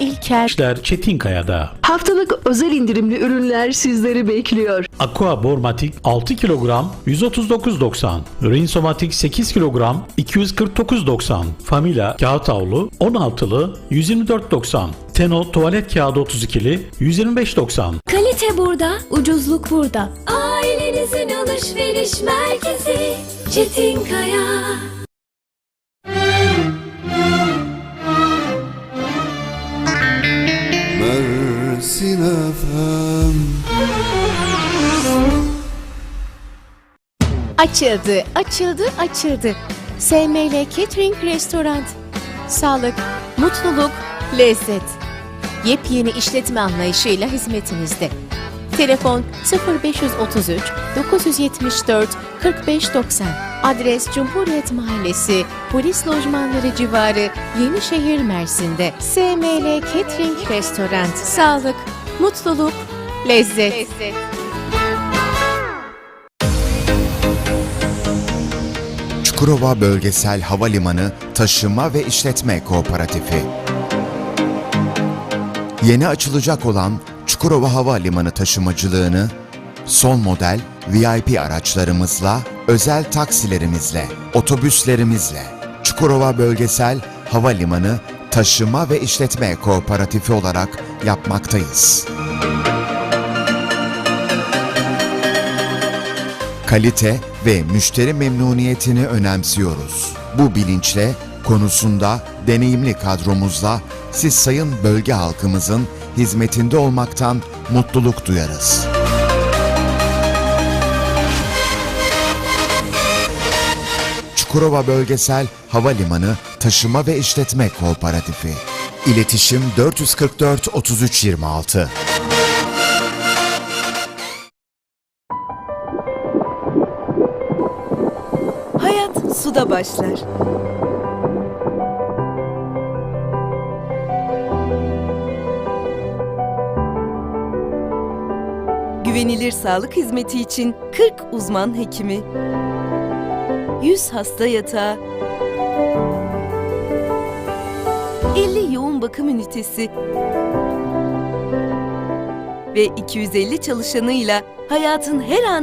İlker İşler Çetinkaya'da. Haftalık özel indirimli ürünler sizleri bekliyor. Aqua Bormatik 6 kilogram 139.90. Rinsomatik 8 kilogram 249.90. Famila kağıt havlu 16'lı 124.90. Teno tuvalet kağıdı 32'li 125.90. Kalite burada, ucuzluk burada. Ailenizin alışveriş merkezi Çetinkaya. Mersin efem açıldı, açıldı, açıldı. SML Catering Restoran. Sağlık, mutluluk, lezzet. Yepyeni işletme anlayışıyla hizmetinizde. Telefon 0533 974 4590. Adres Cumhuriyet Mahallesi, Polis Lojmanları civarı, Yenişehir Mersin'de. SML Catering Restoran. Sağlık, mutluluk, lezzet. Çukurova Bölgesel Havalimanı Taşıma ve İşletme Kooperatifi. Yeni açılacak olan Çukurova Havalimanı taşımacılığını son model VIP araçlarımızla, özel taksilerimizle, otobüslerimizle Çukurova Bölgesel Havalimanı Taşıma ve İşletme Kooperatifi olarak yapmaktayız. kalite ve müşteri memnuniyetini önemsiyoruz. Bu bilinçle konusunda deneyimli kadromuzla siz sayın bölge halkımızın hizmetinde olmaktan mutluluk duyarız. Çukurova Bölgesel Havalimanı Taşıma ve İşletme Kooperatifi. İletişim 444 33 26. Hayat suda başlar. Güvenilir sağlık hizmeti için 40 uzman hekimi, 100 hasta yatağı, 50 yoğun bakım ünitesi. Ve 250 çalışanıyla hayatın her anı